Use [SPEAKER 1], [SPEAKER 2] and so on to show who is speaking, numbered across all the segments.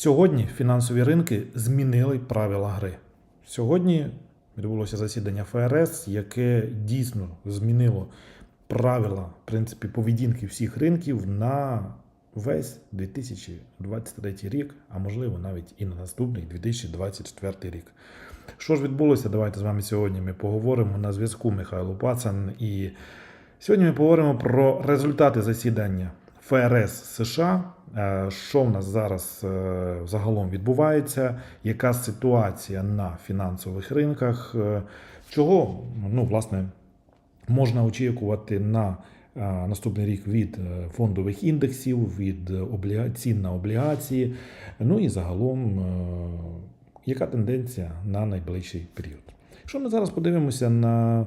[SPEAKER 1] Сьогодні фінансові ринки змінили правила гри. Сьогодні відбулося засідання ФРС, яке дійсно змінило правила в принципі, поведінки всіх ринків на весь 2023 рік, а можливо навіть і на наступний 2024 рік. Що ж відбулося? Давайте з вами сьогодні ми поговоримо на зв'язку Михайло Пацан. І сьогодні ми поговоримо про результати засідання ФРС США. Е, Що в нас зараз е, загалом відбувається? Яка ситуація на фінансових ринках? Е, Чого ну, власне можна очікувати на наступний рік від фондових індексів, від цін на облігації? Ну і загалом, яка тенденція на найближчий період? Якщо ми зараз подивимося на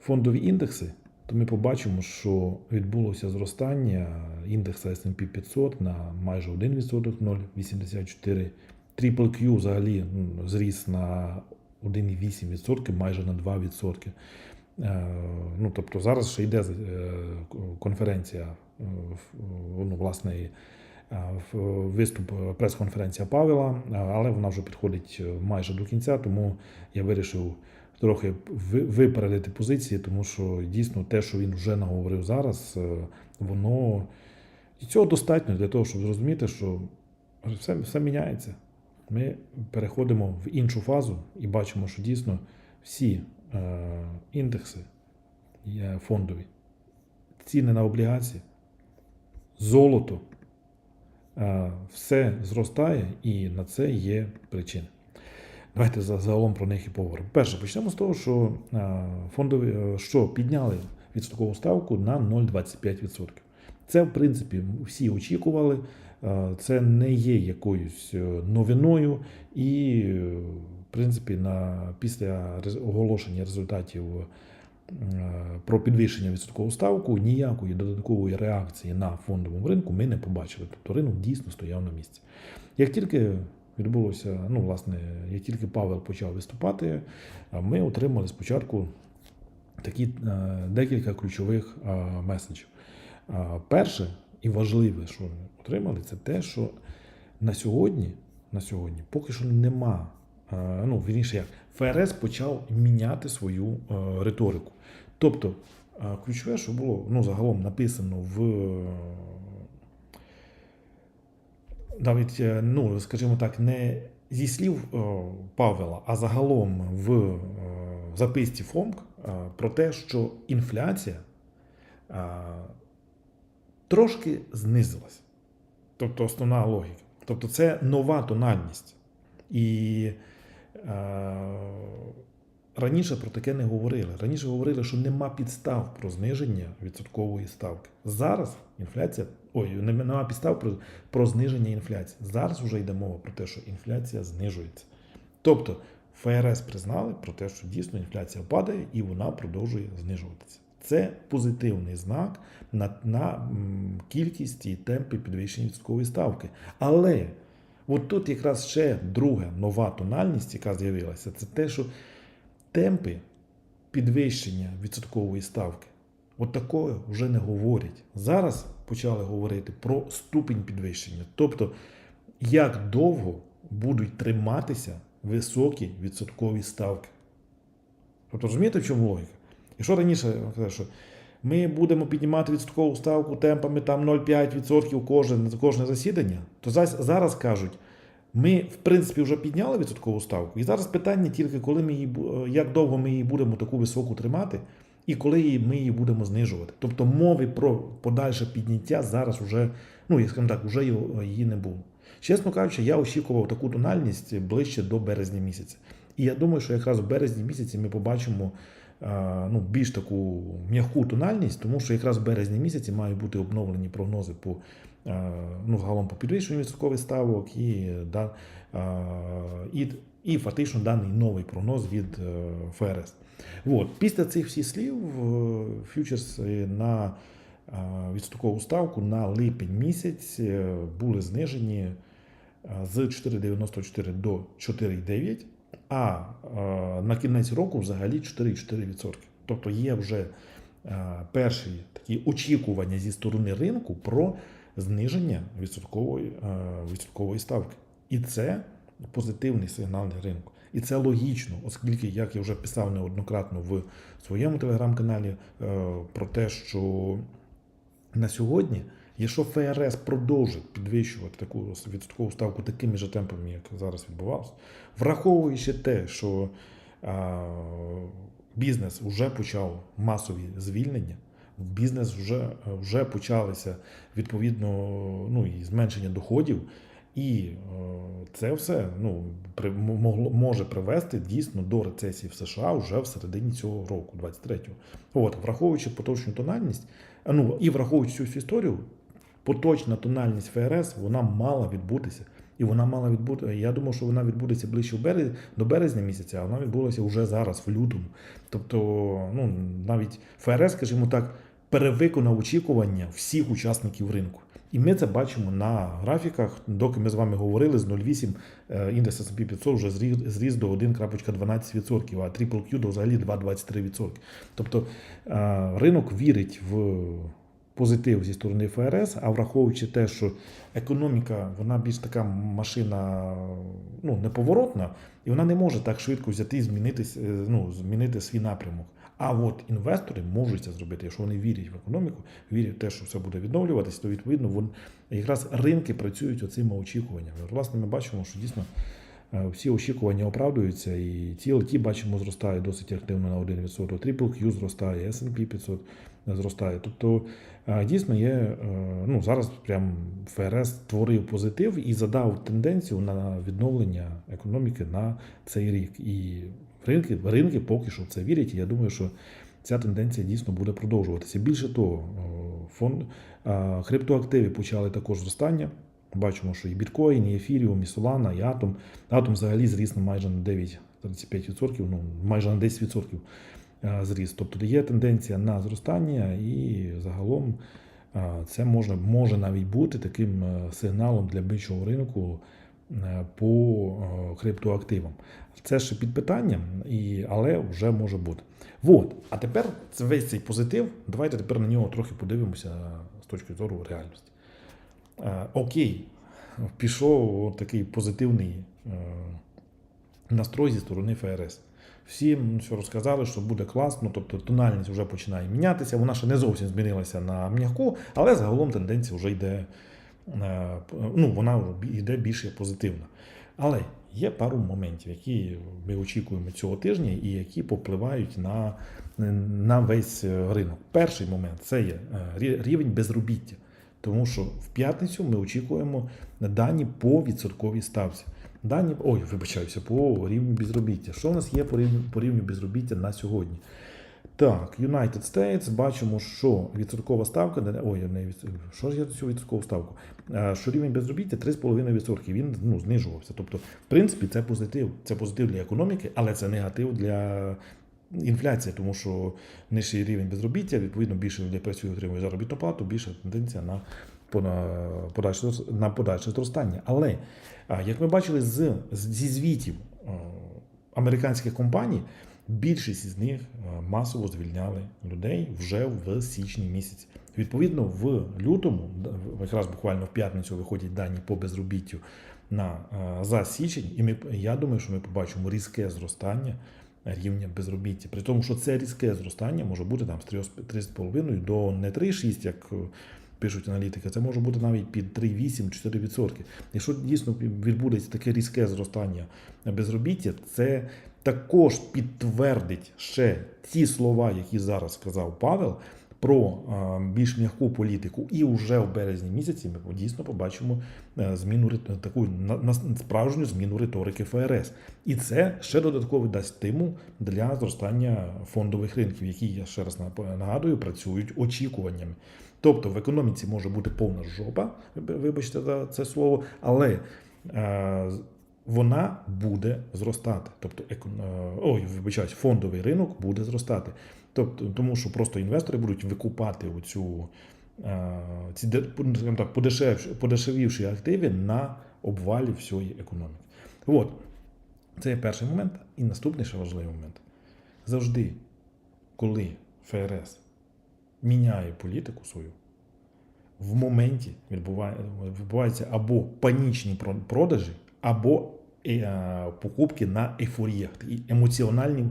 [SPEAKER 1] фондові індекси, то ми побачимо, що відбулося зростання індекса S&P 500 на майже 1%, 0,84. Triple Q взагалі зріс на 1,8%, майже на 2%. Е, Ну, тобто зараз ще йде е, конференція, е, ну, власне, виступ прес-конференція Павела, але вона вже підходить майже до кінця, тому я вирішив трохи ви- випередити позиції, тому що дійсно те, що він вже наговорив зараз, е, воно і цього достатньо для того, щоб зрозуміти, що все, все міняється. Ми переходимо в іншу фазу і бачимо, що дійсно всі е, індекси є фондові, ціни на облігації, золото, е, все зростає, і на це є причини. Давайте загалом про них і поговоримо. Перше, почнемо з того, що е, фондові е, що підняли відсоткову ставку на 0,25%. Це, в принципі, всі очікували. Е, Це не є якоюсь новиною, і, в принципі, на, після оголошення результатів про підвищення відсоткову ставку ніякої додаткової реакції на фондовому ринку ми не побачили. Тобто ринок дійсно стояв на місці. Як тільки відбулося, ну, власне, як тільки Павел почав виступати, ми отримали спочатку такі е, декілька ключових е, меседжів. Е, Перше і важливе, що ми отримали, це те, що на сьогодні, на сьогодні поки що нема. Ну, вірніше як, ФРС почав міняти свою риторику. Тобто, ключове, що було ну, загалом написано в навіть, е, ну, скажімо так, не зі слів е, Павела, а загалом в е, записці ФОМК про те, що інфляція трошки знизилась. Тобто основна логіка. Тобто це нова тональність. І раніше про таке не говорили. Раніше говорили, що нема підстав про зниження відсоткової ставки. Зараз інфляція, ой, не- нема підстав про, про зниження інфляції. Зараз вже йде мова про те, що інфляція знижується. Тобто ФРС признали про те, що дійсно інфляція падає і вона продовжує знижуватися. Це позитивний знак на, на кількість і темпи підвищення відсоткової ставки. Але от тут якраз ще друга нова тональність, яка з'явилася, це те, що темпи підвищення відсоткової ставки от такого вже не говорять. Зараз почали говорити про ступінь підвищення. Тобто, як довго будуть триматися високі відсоткові ставки. Тобто, розумієте, в чому логіка? Якщо раніше казав, що ми будемо піднімати відсоткову ставку темпами там 0,5% кожен, кожне засідання, то зараз кажуть, ми, в принципі, вже підняли відсоткову ставку. І зараз питання тільки, коли ми її, як довго ми її будемо таку високу тримати, і коли ми її будемо знижувати. Тобто мови про подальше підняття зараз вже, ну, як скажімо так, вже її не було. Чесно кажучи, я очікував таку тональність ближче до березня місяця. І я думаю, що якраз в березні місяці ми побачимо ну, більш таку м'яку тональність, тому що якраз в березні місяці мають бути обновлені прогнози по ну, загалом по підвищенню відсоткових ставок і, да, і, і фактично даний новий прогноз від е, ФРС. От. Після цих всіх слів е, фьючерси на е, відсоткову ставку на липень місяць е, були знижені з 4,94 до 4,9, а на кінець року взагалі 4,4%. Тобто є вже перші такі очікування зі сторони ринку про зниження відсоткової, відсоткової ставки. І це позитивний сигнал для ринку. І це логічно, оскільки, як я вже писав неоднократно в своєму телеграм-каналі, е, про те, що на сьогодні, якщо ФРС продовжить підвищувати таку відсоткову ставку такими ж темпами, як зараз відбувалося, враховуючи те, що бізнес вже почав масові звільнення, в бізнес вже, вже почалися відповідно ну, і зменшення доходів. І е, це все ну, могло, може привести дійсно до рецесії в США вже в середині цього року, 23-го. От, враховуючи поточну тональність, а, ну і враховуючи цю історію, поточна тональність ФРС вона мала відбутися. І вона мала відбути. Я думав, що вона відбудеться ближче в берез... до березня місяця, а вона відбулася вже зараз, в лютому. Тобто, ну навіть ФРС, скажімо так, перевиконав очікування всіх учасників ринку. І ми це бачимо на графіках. Доки ми з вами говорили, з 0,8 е, індекс S&P 500 вже зріс, до 1,12%, а TripleQ до взагалі 2,23%. Тобто е, ринок вірить в позитив зі сторони ФРС, а враховуючи те, що економіка вона більш така машина ну, неповоротна, і вона не може так швидко взяти і змінити, ну, змінити свій напрямок. А от інвестори можуть це зробити, якщо вони вірять в економіку, вірять в те, що все буде відновлюватися, то відповідно вон, якраз ринки працюють оцими очікуваннями. Власне, ми бачимо, що дійсно е, всі очікування оправдуються, і TLT, бачимо, зростає досить активно на 1%, TripleQ зростає, S&P 500 зростає. Тобто е, дійсно є, е, ну зараз прям ФРС створив позитив і задав тенденцію на відновлення економіки на цей рік. І ринки, ринки поки що в це вірять. І я думаю, що ця тенденція дійсно буде продовжуватися. Більше того, фонд криптоактиви почали також зростання. Бачимо, що і біткоін, і ефіріум, і Солана, і Атом. Атом взагалі зріс на майже на 9-35%, ну майже на 10% зріс. Тобто є тенденція на зростання, і загалом це може, може навіть бути таким сигналом для більшого ринку по криптоактивам. Це ще під питанням, і, але вже може бути. Вот. А тепер це весь цей позитив. Давайте тепер на нього трохи подивимося з точки зору реальності. Е, окей, пішов такий позитивний е, настрой зі сторони ФРС. Всім все розказали, що буде класно, тобто тональність вже починає мінятися. Вона ще не зовсім змінилася на м'яку, але загалом тенденція вже йде, е, ну, вона йде більше позитивна. Але є пару моментів, які ми очікуємо цього тижня і які попливають на, на весь ринок. Перший момент це є рівень безробіття. Тому що в п'ятницю ми очікуємо дані по відсотковій ставці. Дані, ой, вибачаюся, по рівню безробіття. Що в нас є по рівню, по рівню безробіття на сьогодні? Так, United States, бачимо, що відсоткова ставка, ой, не від, що ж я цю відсоткову ставку? Що рівень безробіття 3,5%. Він ну, знижувався. Тобто, в принципі, це позитив. Це позитив для економіки, але це негатив для інфляції, тому що нижчий рівень безробіття, відповідно, більше людей працює, отримує заробітну плату, більша тенденція на подальше на подальше зростання. Але як ми бачили з, зі звітів американських компаній, більшість із них масово звільняли людей вже в січні місяці. Відповідно, в лютому, якраз буквально в п'ятницю виходять дані по безробіттю на за січень, і ми я думаю, що ми побачимо різке зростання рівня безробіття. При тому, що це різке зростання може бути там з 3,5 до не 3,6, як пишуть аналітики, це може бути навіть під 3,8-4%. Якщо дійсно відбудеться таке різке зростання безробіття, це також підтвердить ще ті слова, які зараз сказав Павел. Про більш м'яку політику, і вже в березні місяці ми дійсно побачимо е, зміну таку справжню зміну риторики ФРС, і це ще додатково дасть стимул для зростання фондових ринків, які я ще раз нагадую, працюють очікуваннями. Тобто в економіці може бути повна жопа, вибачте за це слово, але е, вона буде зростати. Тобто, е, ой, вибачаюсь, фондовий ринок буде зростати. Тобто, тому що просто інвестори будуть викупати оцю е, ці так, подешев, подешевівші активи на обвалі всієї економіки. От. Це є перший момент. І наступний ще важливий момент. Завжди, коли ФРС міняє політику свою, в моменті відбуває, відбуваються або панічні продажі, або е, покупки на ейфоріях, емоціональні,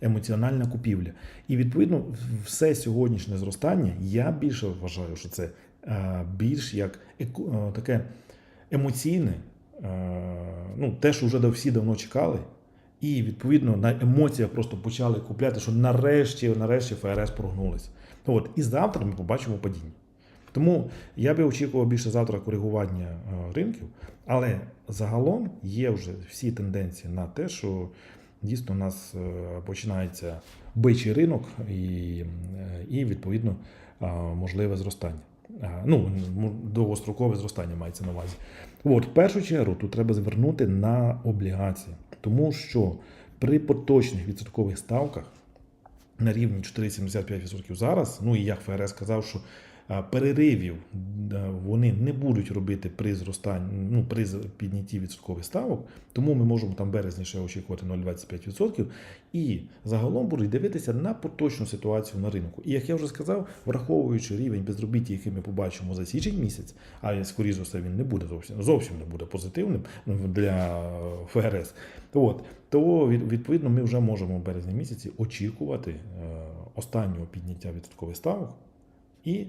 [SPEAKER 1] емоціональна купівля. І відповідно все сьогоднішнє зростання я більше вважаю, що це е, більш як е, таке емоційне, ну, те, що вже всі давно чекали. І відповідно на емоціях просто почали купляти, що нарешті, нарешті ФРС прогнулися. От, і завтра ми побачимо падіння. Тому я би очікував більше завтра коригування е, ринків, але загалом є вже всі тенденції на те, що дійсно у нас е, починається бичий ринок і, е, і відповідно можливе зростання. Ну, довгострокове зростання мається на увазі. От, в першу чергу тут треба звернути на облігації, тому що при поточних відсоткових ставках на рівні 4,75% зараз. Ну і як ФРС сказав, що переривів вони не будуть робити при зростанні, ну при піднятті відсоткових ставок, тому ми можемо там березні ще очікувати 0,25%. І загалом будуть дивитися на поточну ситуацію на ринку. І як я вже сказав, враховуючи рівень безробіття, який ми побачимо за січень місяць, а скоріш за все він не буде зовсім зовсім не буде позитивним для ФРС. От то відповідно ми вже можемо в березні місяці очікувати е, останнього підняття відсоткових ставок і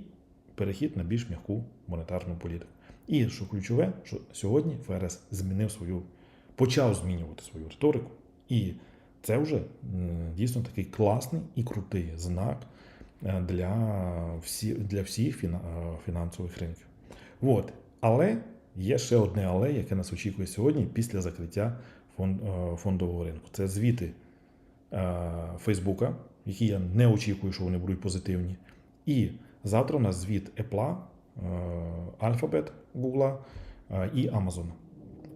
[SPEAKER 1] перехід на більш м'яку монетарну політику. І що ключове, що сьогодні ФРС змінив свою, почав змінювати свою риторику, і це вже дійсно такий класний і крутий знак е, для, всі, для всіх е, фінансових ринків. От. Але є ще одне але, яке нас очікує сьогодні після закриття е, фондового ринку. Це звіти Фейсбука, які я не очікую, що вони будуть позитивні. І завтра у нас звіт Apple, е, Alphabet, Google е, і Amazon.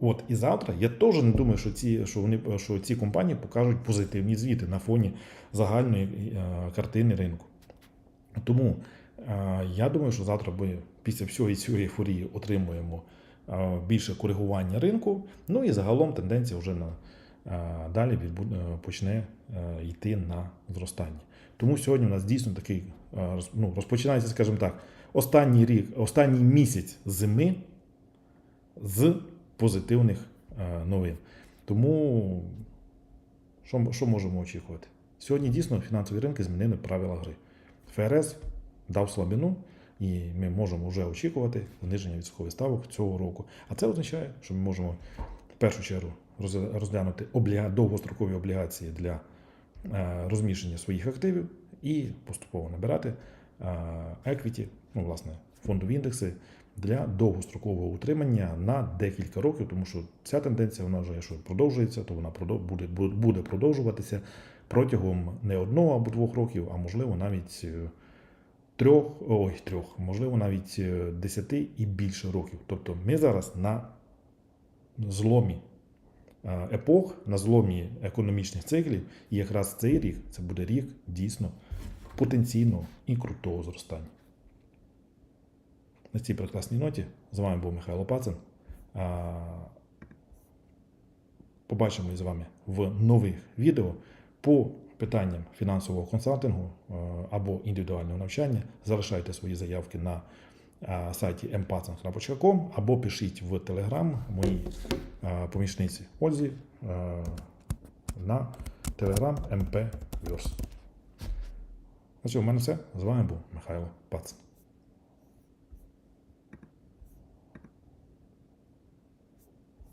[SPEAKER 1] От і завтра я теж не думаю, що ці, що вони що ці компанії покажуть позитивні звіти на фоні загальної е, картини ринку. Тому я думаю, що завтра ми після всього цієї ейфорії отримуємо більше коригування ринку. Ну і загалом тенденція вже на далі е, почне е, йти на зростання. Тому сьогодні у нас дійсно такий е, ну, розпочинається, скажімо так, останній рік, останній місяць зими з позитивних новин. Тому що, що можемо очікувати? Сьогодні дійсно фінансові ринки змінили правила гри. ФРС дав слабину, і ми можемо вже очікувати зниження відсоткових ставок цього року. А це означає, що ми можемо в першу чергу розглянути обліга... довгострокові облігації для е, розміщення своїх активів і поступово набирати еквіті, ну, власне, фондові індекси для довгострокового утримання на декілька років, тому що ця тенденція, вона вже якщо продовжується, то вона буде, буде продовжуватися протягом не одного або двох років, а можливо навіть е, трьох, ой, трьох, можливо, навіть е, десяти і більше років. Тобто ми зараз на зломі епох, на зломі економічних циклів, і якраз цей рік це буде рік дійсно потенційного і крутого зростання. На цій прекрасній ноті з вами був Михайло Пацин. А, Побачимо з вами в нових відео по питанням фінансового консалтингу е, або індивідуального навчання. Залишайте свої заявки на е, сайті mpatsan.com або пишіть в Telegram моїй е, помічниці Ользі е, на Telegram MP Verse. На цьому в мене все. З вами був Михайло Пацан.